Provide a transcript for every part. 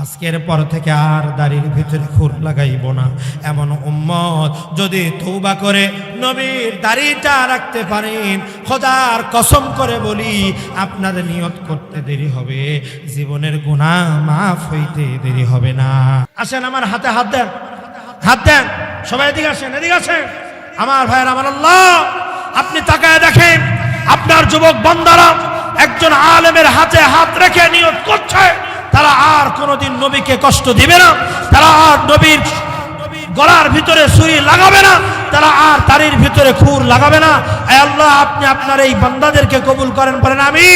আজকের পর থেকে আর দাড়ির ভিতরে খুর লাগাইব না। এমন উম্মত যদি তৌবা করে নবীর দাড়িটা রাখতে পারেন, খোদার কসম করে বলি, আপনার নিয়ত করতে দেরি হবে, জীবনের গুণা মাফ হইতে দেরি হবে না। আসেন আমার হাতে হাত দেন হাত দেন। সবাই এদিকে আসেন এদিকে আসেন। আমার ভাইয়ের আমার আল্লাহ, আপনি তাকায় দেখেন, আপনার যুবক বন্দারা একজন আলেমের হাতে হাত রেখে নিয়ত করছে। তারা আর কোনোদিন নবীকে কষ্ট দিবে না, তারা আর নবীর গলার ভিতরে সুই লাগাবে না, তারা আর তারির ভিতরে খুর লাগাবে না। আল্লাহ, আপনি আপনার এই বান্দাদেরকে কবুল করেন, বলেন আমি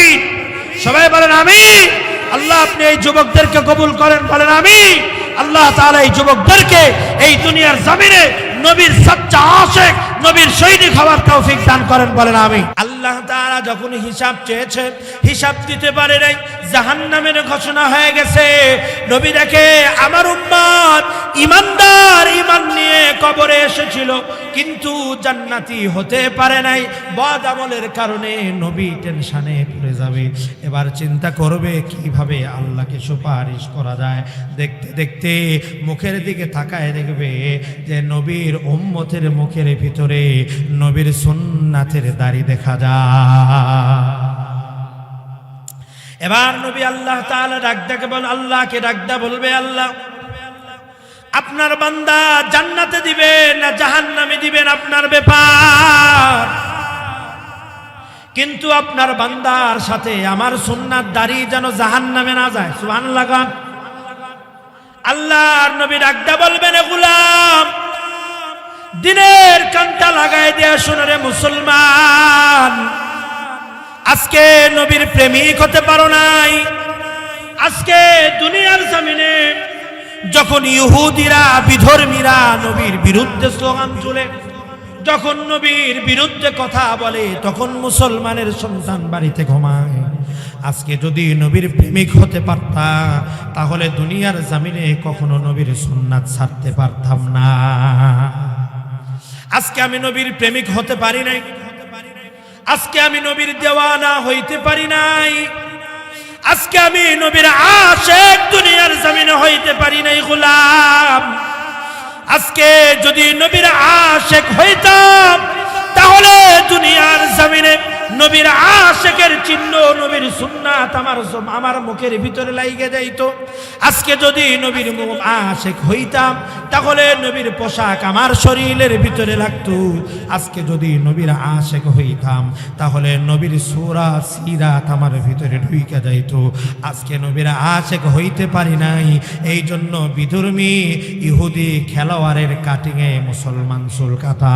সবাই বলেন আমি আল্লাহ, আপনি এই যুবকদেরকে কবুল করেন, বলেন আমি আল্লাহ তাআলা এই যুবকদেরকে এই দুনিয়ার জমিনে নবীর নবীর সৈনিক হওয়ার দান করেন বলেন আমি আল্লাহ তাআলা যখন হিসাব হিসাব দিতে পারে নাই, জাহান্নামের ঘোষণা হয়ে গেছে। নবী দেখে আমার ইমানদার ইমান নিয়ে কবরে এসেছিল, কিন্তু জান্নাতি হতে পারে নাই। বদ আমলের কারণে নবী টেনশনে পড়ে যাবে। এবার চিন্তা করবে কীভাবে আল্লাহকে সুপারিশ করা যায়। দেখতে দেখতে মুখের দিকে তাকায় দেখবে যে নবীর উম্মতের মুখের ভিতরে, নবীর সুন্নাতের দাড়ি দেখা যায়। এবার নবী আল্লাহ ডাক ডাকে বল আল্লাহকে ডাকদা বলবে আল্লাহ। আপনার বান্দা জান্নাতে দিবেন না জাহান্নামে দিবেন আপনার ব্যাপার। কিন্তু আপনার বান্দার সাথে আমার সুন্নাত দাড়ি যেন জাহান্নামে না যায় সুহান লাগান আল্লাহর নবী ডাকদা বলবেন গুলাম দিনের কান্তা লাগাই দেয়া শোনো রে মুসলমান। আজকে নবীর প্রেমিক হতে পারো নাই। আজকে দুনিয়ার জামিনে যখন ইহুদিরা, বিধর্মীরা নবীর বিরুদ্ধে স্লোগান তুলে, যখন নবীর বিরুদ্ধে কথা বলে, তখন মুসলমানের সন্তান বাড়িতে ঘুমায়। আজকে যদি নবীর প্রেমিক হতে পারতা, তাহলে দুনিয়ার জামিনে কখনো নবীর সুন্নাত ছাড়তে পারতাম না। আজকে আমি নবীর প্রেমিক হতে পারি নাই। আজকে আমি নবীর দেওয়ানা হইতে পারি নাই। আজকে আমি নবীর আশেক দুনিয়ার জমিনে হইতে পারি নাই গোলাম। আজকে যদি নবীর আশেক হইতাম, তাহলে দুনিয়ার জমিনে নবীর আশেকের চিহ্ন, নবীর সুন্নাত আমার আমার মুখের ভিতরে লাইগে যাইতো। আজকে যদি নবীর আশেক হইতাম, তাহলে নবীর পোশাক আমার শরীরের ভিতরে লাগতো। আজকে যদি নবীর আশেক হইতাম, তাহলে নবীর সুরা, সিরাত আমার ভিতরে ঢুইকা যাইতো। আজকে নবীর আশেক হইতে পারি নাই এই জন্য বিধর্মী ইহুদি খেলোয়াড়ের কাটিংয়ে মুসলমান সুলকাতা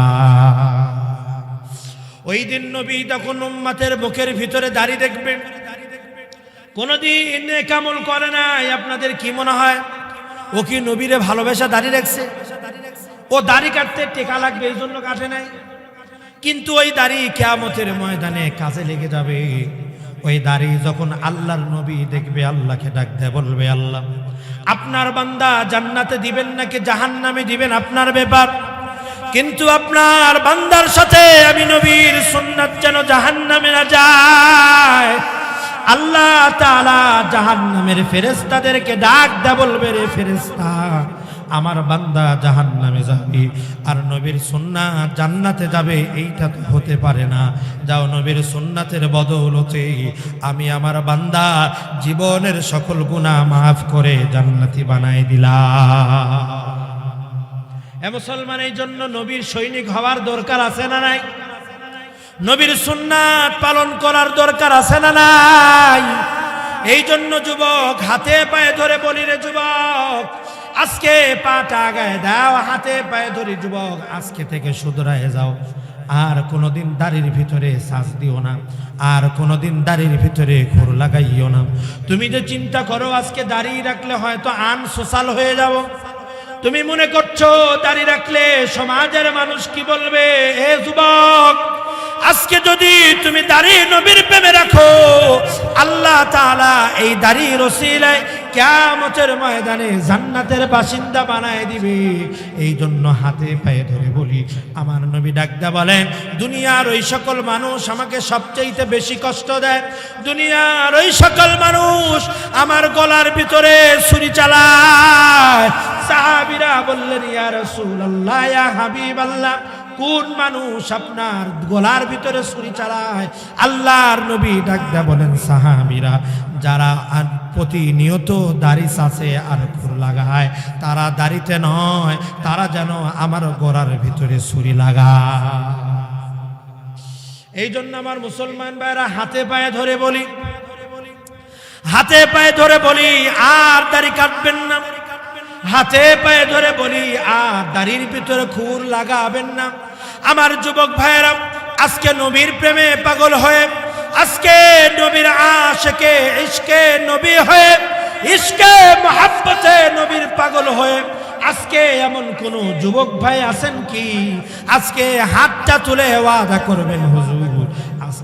ওই দিন নবী তখন উম্মাতের বুকের ভিতরে দাড়ি দেখবেন কোনদিন কামল করে নাই, আপনাদের কি মনে হয়? ও কি নবীরে ভালোবাসা দাড়ি রাখছে? ও দাড়ি কাটতে টেকা লাগবে, এই জন্য কাটে নাই। কিন্তু ওই দাড়ি কেয়ামতের ময়দানে কাজে লেগে যাবে। ওই দাড়ি যখন আল্লাহর নবী দেখবে, আল্লাহকে ডাক দেয় বলবে, আল্লাহ, আপনার বান্দা জান্নাতে দিবেন নাকি জাহান্নামে দিবেন? আপনার ব্যাপার। কিন্তু আপনার বান্দার সাথে আমি নবীর সুন্নাত যেন জাহান্নামে না যায়। আল্লাহ তাআলা জাহান্নামের ফেরেস্তাদেরকে ডাক দা বলবে, রে ফেরেশতা, আমার বান্দা জাহান্নামে যাবে আর নবীর সুন্নাত জান্নাতে যাবে, এইটা তো হতে পারে না। যাও নবীর সুন্নাতের বদৌলতে আমি আমার বান্দা জীবনের সকল গুণা মাফ করে জান্নাতি বানাই দিলাম। এ মুসলমান, এই জন্য নবীর সৈনিক হওয়ার দরকার আছে না নাই? নবীর সুন্নাত পালন করার দরকার আছে না নাই? এই জন্য যুবক, হাতে পায়ে ধরে বলি রে যুবক, আজকে পাটা গায়ে দাও, হাতে পায়ে ধরি যুবক, আজকে থেকে শুধরায় যাও। আর কোনোদিন দাড়ির ভিতরে শ্বাস দিও না, আর কোনোদিন দাড়ির ভিতরে ঘোর লাগাইও না। তুমি যে চিন্তা করো, আজকে দাড়ি রাখলে হয়তো আন সোশ্যাল হয়ে যাব। তুমি মনে করছ দাড়ি রাখলে সমাজের মানুষ কি বলবে? হে যুবক, আজকে যদি তুমি দাড়ি নবীর প্রেমে রাখো, আল্লাহ তাআলা এই দাড়ি রসিলায় কিয়ামতের ময়দানে জান্নাতের বাসিন্দা বানায় দিবে। এই জন্য হাতে পায়ে ধরে বলি। আমার নবী ডাকদা বলেন, দুনিয়ার ওই সকল মানুষ আমাকে সবচাইতে বেশি কষ্ট দেয়। দুনিয়ার ওই সকল মানুষ আমার গলার ভিতরে ছুরি চালায়। সাহাবিরা বললেন, ইয়া রাসূলুল্লাহ, ইয়া হাবিবাল্লাহ। কোন মানুষ আপনার গলার ভিতরে ছুরি চালায়? আল্লাহর নবী ডাকদা বলেন, সাহাবিরা, যারা আর প্রতিনিয়ত দাড়ি চাষে আর খুর লাগায়, তারা দাড়িতে নয়, তারা যেন আমার গলার ভিতরে ছুরি লাগায়। এই জন্য আমার মুসলমান ভাইরা হাতে পায়ে ধরে বলি, হাতে পায়ে ধরে বলি, আর দাড়ি কাটবেন না। হাতে পায়ে ধরে বলি, আর দাড়ির ভিতরে খুর লাগাবেন না। আমার যুবক ভাইয়েরা, আজকে নবীর প্রেমে পাগল হয়ে, আজকে নবীর আশকে, ইশকে নবী হয়ে, ইশকে মহাব্বতে নবীর পাগল হয়ে, আজকে এমন কোন যুবক ভাই আছেন কি? আজকে হাতটা তুলে ওয়াদা করবেন হুজুর।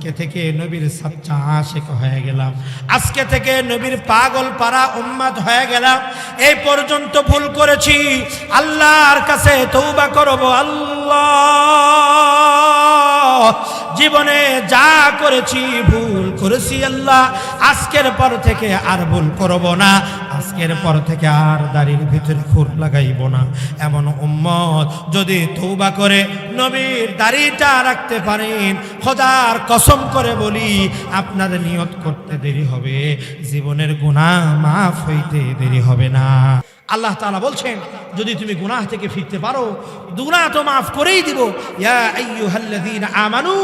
আজকে থেকে নবীর সাচ্চা আশেক হয়ে গেলাম। আজকে থেকে নবীর পাগল পাড়া উম্মাদ হয়ে গেলাম। এই পর্যন্ত ভুল করেছি। আল্লাহর কাছে তৌবা করব। আল্লাহ, জীবনে যা করেছি ভুল করেছি আল্লাহ। আজকের পর থেকে আর ভুল করব না। আজকের পর থেকে আর দাড়ির ভিতরে খুর লাগাইব না। এমন উম্মত যদি তৌবা করে নবীর দাড়িটা রাখতে পারেন, খোদার কসম করে বলি, আপনার নিয়ত করতে দেরি হবে, জীবনের গুনাহ মাফ হইতে দেরি হবে না। আল্লাহ তাআলা বলছেন, যদি তুমি গুনাহ থেকে ফিরতে পারো গুনাহ তো মাফ করেই দিব। ইয়া আইয়ুহাল্লাযীনা আমানু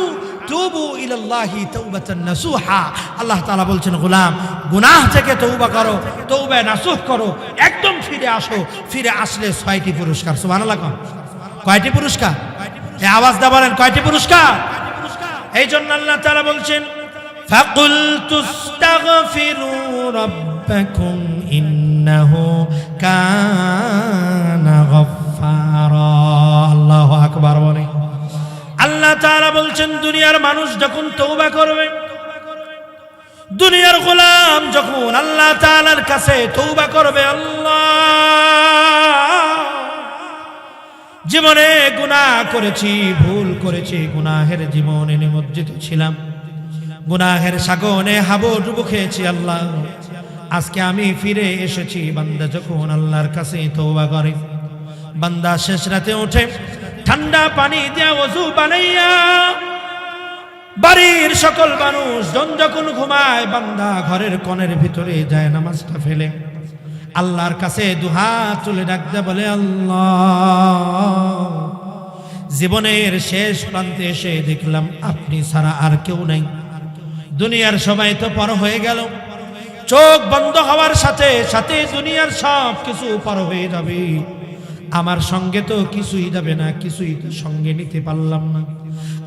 তুবু ইলাল্লাহি তাওবাতান নাসুহা। আল্লাহ তাআলা বলছেন, গোলাম, গুনাহ থেকে তওবা করো, তওবায় নাসুহ করো, একদম ফিরে আসো। ফিরে আসলে ছয়টি পুরস্কার, সুবহানাল্লাহ কয়টি পুরস্কার? এই আওয়াজ দা বলেন, কয়টি পুরস্কার? এই জন্য আল্লাহ তাআলা বলছেন ফাকুল তুস্তাগফিরু রাব্বাকুম ইন্নাহু কা আল্লাহ তাআলা বলছেন, দুনিয়ার মানুষ যখন তওবা করবে, দুনিয়ার গোলাম যখন আল্লাহ তাআলার কাছে তওবা করবে, আল্লাহ জীবনে গুনাহ করেছি, ভুল করেছি, গুনাহের জীবনে নিমজ্জিত ছিলাম। গুনাহের সাগনে হাবুডুবু খেয়েছি আল্লাহ। আজকে আমি ফিরে এসেছি, বান্দা যখন আল্লাহর কাছে তৌবা করে, বান্দা শেষ রাতে ওঠে ঠান্ডা পানি দিয়া ওযু বানাইয়া বাড়ির সকল মানুষ জন যখন ঘুমায়, বান্দা ঘরের কনের ভিতরে যায়, নামাজটা ফেলে। আল্লাহর কাছে দুহাত তুলে ডাকতে বলে, আল্লাহ, জীবনের শেষ প্রান্তে এসে দেখলাম আপনি ছাড়া আর কেউ নাই। দুনিয়ার সবাই তো পর হয়ে গেল। চোখ বন্ধ হওয়ার সাথে সাথে দুনিয়ার সব কিছু পর হয়ে যাবে। আমার সঙ্গে তো কিছুই যাবে না, কিছুই তো সঙ্গে নিতে পারলাম না।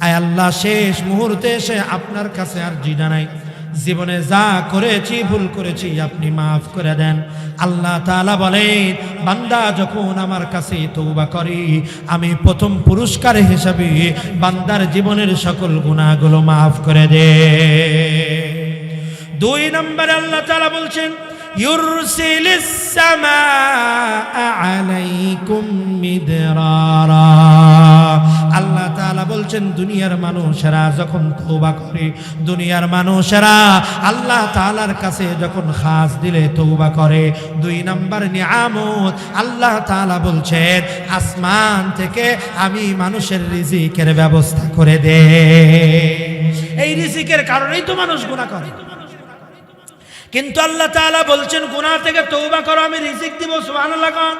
আয় আল্লাহ, শেষ মুহূর্তে এসে আপনার কাছে আর জিনা নাই। জীবনে যা করেছি, ভুল করেছি আপনি মাফ করে দেন। আল্লাহ তাআলা বলেন, বান্দা যখন আমার কাছে তৌবা করে, আমি প্রথম পুরস্কার হিসাবে বান্দার জীবনের সকল গুণাগুলো মাফ করে দে। দুই নম্বরে আল্লাহ তালা বলছেন ইউরসিলিস সামাআ আলাইকুম মিদরারা আল্লাহ তাআলা বলছেন, দুনিয়ার মানুষেরা যখন তওবা করে, দুনিয়ার মানুষেরা আল্লাহ তাআলার কাছে যখন খাস দিলে তওবা করে, দুই নাম্বার নিয়ামত, আল্লাহ তাআলা বলছেন, আসমান থেকে আমি মানুষের রিজিকের ব্যবস্থা করে দে। এই রিজিকের কারণেই তো মানুষ গুনাহ করে। কিন্তু আল্লাহ তালা বলছেন গুনা থেকে তৌবা করো, আমি রিজিক দিব সোহান লাগান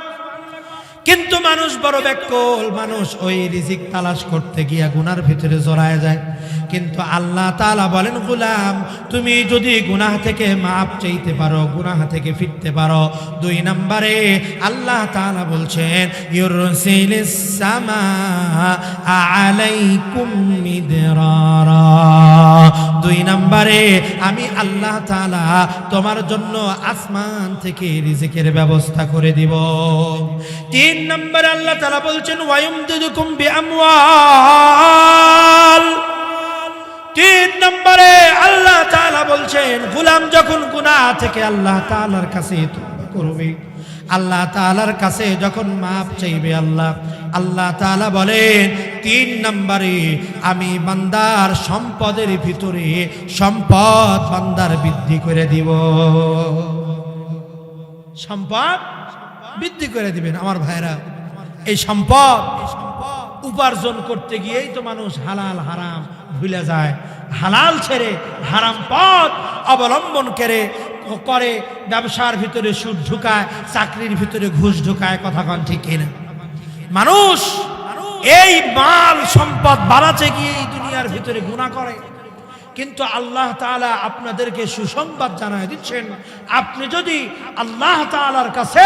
কিন্তু মানুষ বড় ব্যাকল, মানুষ ওই রিজিক তালাশ করতে গিয়া গুনার ভিতরে জড়ায় যায়। কিন্তু আল্লাহ তালা বলেন, গুলাম, তুমি যদি গুনাহ থেকে মাপ চাইতে পারো, গুনাহ থেকে ফিরতে পারো। দুই নম্বরে আল্লাহ তাআলা বলছেন দুই নম্বরে, আমি আল্লাহ তালা তোমার জন্য আসমান থেকে রিজিকের ব্যবস্থা করে দিব। তিন নম্বরে আল্লাহ তালা বলছেন ওয়ায়ুম ওয়ায়ুমদিদুকুম বিআমওয়াল। তিন নম্বরে আল্লাহ তাআলা বলছেন, গোলাম যখন গুনাহ থেকে আল্লাহ তাআলার কাছে করবে, আল্লাহ তাআলার কাছে যখন মাপ চাইবে আল্লাহ আল্লাহ তাআলা বলেন, তিন নম্বরে আমি বান্দার সম্পদের ভিতরে সম্পদ বান্দার বৃদ্ধি করে দিব। সম্পদ বৃদ্ধি করে দিবেন আমার ভাইরা। এই সম্পদ উপার্জন করতে গিয়েই তো মানুষ হালাল, হারাম ভুলে যায়। হালাল ছেড়ে, হারাম পথ অবলম্বন করে করে, ব্যবসার ভিতরে সুদ ঢুকায়, চাকরির ভিতরে ঘুষ ঢুকায়, কথা কন ঠিক কিনা? মানুষ এই মাল সম্পদ বাড়াতে গিয়ে এই দুনিয়ার ভিতরে গুণা করে। কিন্তু আল্লাহ তাআলা আপনাদেরকে সুসংবাদ জানায় দিচ্ছেন, আপনি যদি আল্লাহ তাআলার কাছে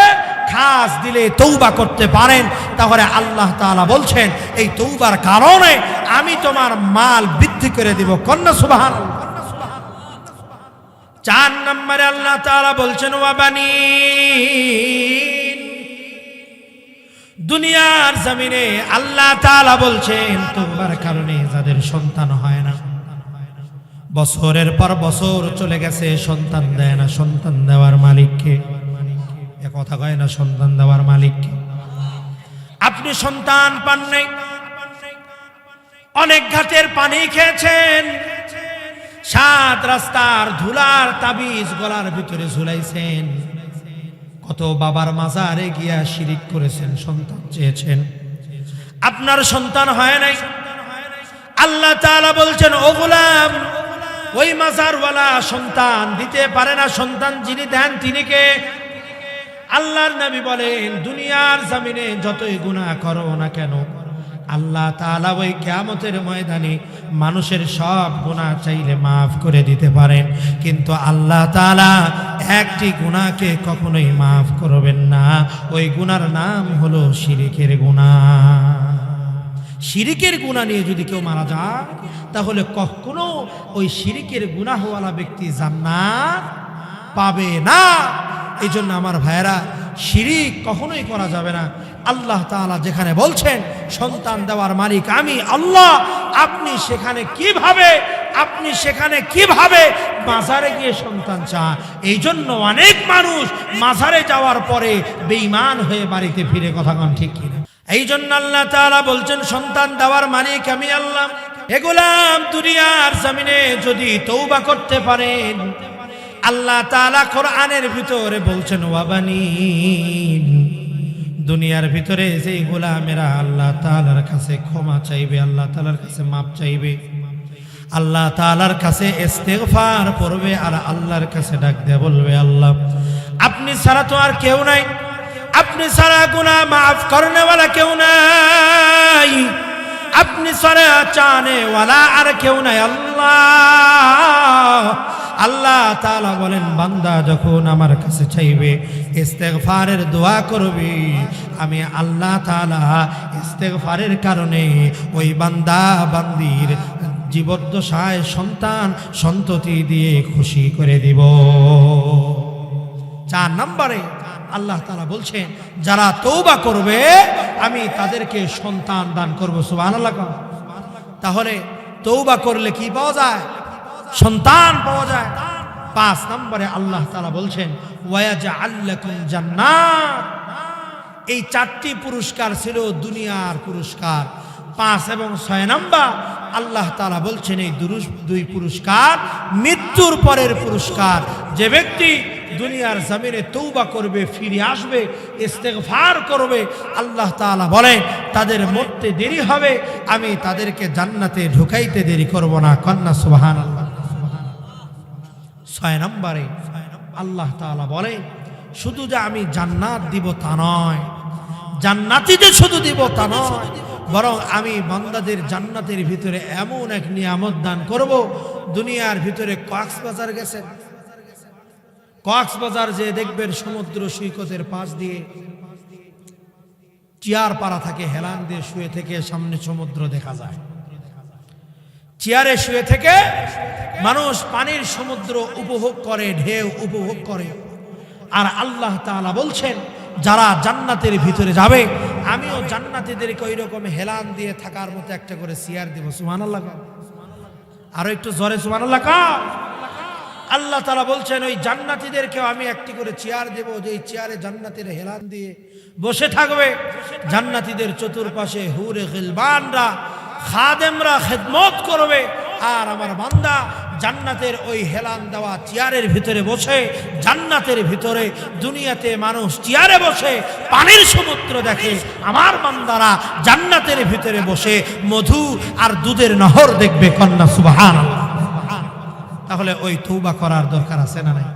খাস দিলে তৌবা করতে পারেন, তাহলে আল্লাহ তাআলা বলছেন, এই তৌবার কারণে আমি তোমার মাল বৃদ্ধি করে দিব। কন্যা সুবাহান চার নম্বরে আল্লাহ তাআলা বলছেন ওয়াবানি দুনিয়ার জমিনে আল্লাহ তাআলা বলছেন তোমার কারণে যাদের সন্তান হয় বছরের পর বছর চলে গেছে, সন্তান দেয় না, সন্তান দেওয়ার মালিককে। কথা কয় না, সন্তান দেওয়ার মালিককে। আপনি সন্তান পান নাই। অনেক ঘাটের পানি খেয়েছেন। সাত রাস্তার ধুলার তাবিজ গলার ভিতরে ঝুলাইছেন। কত বাবার মাজারে গিয়া শিরিক করেছেন, সন্তান চেয়েছেন। আপনার সন্তান হয় নাই। আল্লাহ তাআলা বলছেন, ও গোলাম ওই মাজারওয়ালা সন্তান দিতে পারে না সন্তান যিনি দেন তিনি কে? আল্লাহর নবী বলেন, দুনিয়ার জমিনে যতই গুনাহ করো না কেন, আল্লাহ তাআলা ওই কিয়ামতের ময়দানে মানুষের সব গুনাহ চাইলে মাফ করে দিতে পারেন। কিন্তু আল্লাহ তাআলা একটি গুনাহকে কখনোই মাফ করবেন না। ওই গুনার নাম হলো শিরিকের গুনাহ। শিরিকের গুণা নিয়ে যদি কেউ মারা যায়, তাহলে কখনো ওই শিরিকের গুনাহওয়ালা ব্যক্তি জান্নাত পাবে না। এই জন্য আমার ভাইয়েরা, শিরিক কখনোই করা যাবে না। আল্লাহ তাআলা যেখানে বলছেন, সন্তান দেওয়ার মালিক আমি আল্লাহ, আপনি সেখানে কীভাবে, আপনি সেখানে কীভাবে মাজারে গিয়ে সন্তান চান? এই জন্য অনেক মানুষ মাজারে যাওয়ার পরে বেঈমান হয়ে বাড়িতে ফিরে, কথা কন ঠিক কিনা? এই জন্য আল্লাহ তাআলা বলছেন, সন্তান দেওয়ার মালিক আমি আল্লাহ? এগুলাম দুনিয়ার জমিনে যদি তৌবা করতে পারেন, আল্লাহ তাআলা কোরআনের ভিতরে বলছেন ওয়াবানি দুনিয়ার ভিতরে যেই গোলামেরা আল্লাহ তাআলার কাছে ক্ষমা চাইবে, আল্লাহ তালার কাছে মাপ চাইবে, আল্লাহ তাআলার কাছে ইস্তেগফার পড়বে আর আল্লাহর কাছে ডাক দিয়ে বলবে, আল্লাহ, আপনি ছাড়া তো আর কেউ নাই। আপনি সারা গুনা মাফ করনেওয়ালা কেউ নাই। আপনি সারা চানেওয়ালা আর কেউ নাই, আল্লাহ। আল্লাহ তালা বলেন, বান্দা যখন আমার কাছে চাইবে ইস্তেকফারের দোয়া করবে, আমি আল্লাহ তালা ইস্তেকফারের কারণে ওই বান্দা বান্দির জীবদ্দশায় সন্তান সন্ততি দিয়ে খুশি করে দিব। চার নম্বরে আল্লাহ তালা বলছেন, যারা তৌবা করবে, আমি তাদেরকে সন্তান দান করব সুবাহ তাহলে তৌবা করলে কি পাওয়া যায়? সন্তান পাওয়া যায়। পাঁচ নম্বরে আল্লাহ তালা বলছেন এই চারটি পুরস্কার ছিল দুনিয়ার পুরস্কার। পাঁচ এবং ছয় নাম্বার, আল্লাহ তালা বলছেন, এই দুই পুরস্কার মৃত্যুর পরের পুরস্কার। যে ব্যক্তি দুনিয়ার জমিনে তৌবা করবে, ফিরে আসবে, ইস্তেগফার করবে, আল্লাহ তাআলা বলেন, তাদের মরতে দেরি হবে, আমি তাদেরকে জান্নাতে ঢুকাইতে দেরি করব না। কন্যা সুবহান ছয় নম্বরে আল্লাহ তাআলা বলে শুধু যে আমি জান্নাত দিব তা নয় জান্নাতিতে শুধু দিব তা নয় বরং আমি বান্দাদের জান্নাতের ভিতরে এমন এক নিয়ামত দান করব, দুনিয়ার ভিতরে কক্সবাজার গেছেন। কক্সবাজার যে দেখবেন সমুদ্র সৈকতের পাশ দিয়ে চেয়ার পাড়া থাকে, হেলান দিয়ে শুয়ে থেকে সামনে সমুদ্র দেখা যায়। চেয়ারে শুয়ে থেকে মানুষ পানির সমুদ্র উপভোগ করে, ঢেউ উপভোগ করে। আর আল্লাহ তাআলা বলছেন, যারা জান্নাতের ভিতরে যাবে আমিও জান্নাতীদেরকে ওই রকম হেলান দিয়ে থাকার মতো একটা করে চেয়ার দেবো সুমান আল্লাহ আরও একটু জোরে সুমান আল্লাহ আল্লাহ তালা বলছেন, ওই জান্নাতীদেরকেও আমি একটি করে চেয়ার দেব, যে চেয়ারে জান্নাতের হেলান দিয়ে বসে থাকবে। জান্নাতীদের চতুর্পাশে হুরে খিলবানরা খাদেমরা খেদমত করবে, আর আমার বান্দা জান্নাতের ওই হেলান দেওয়া চেয়ারের ভিতরে বসে, জান্নাতের ভিতরে দুনিয়াতে মানুষ চেয়ারে বসে, পানির সমুদ্র দেখে, আমার বান্দারা জান্নাতের ভিতরে বসে মধু আর দুধের নহর দেখবে কন্যা সুবাহান তাহলে ওই তৌবা করার দরকার আছে না নাই?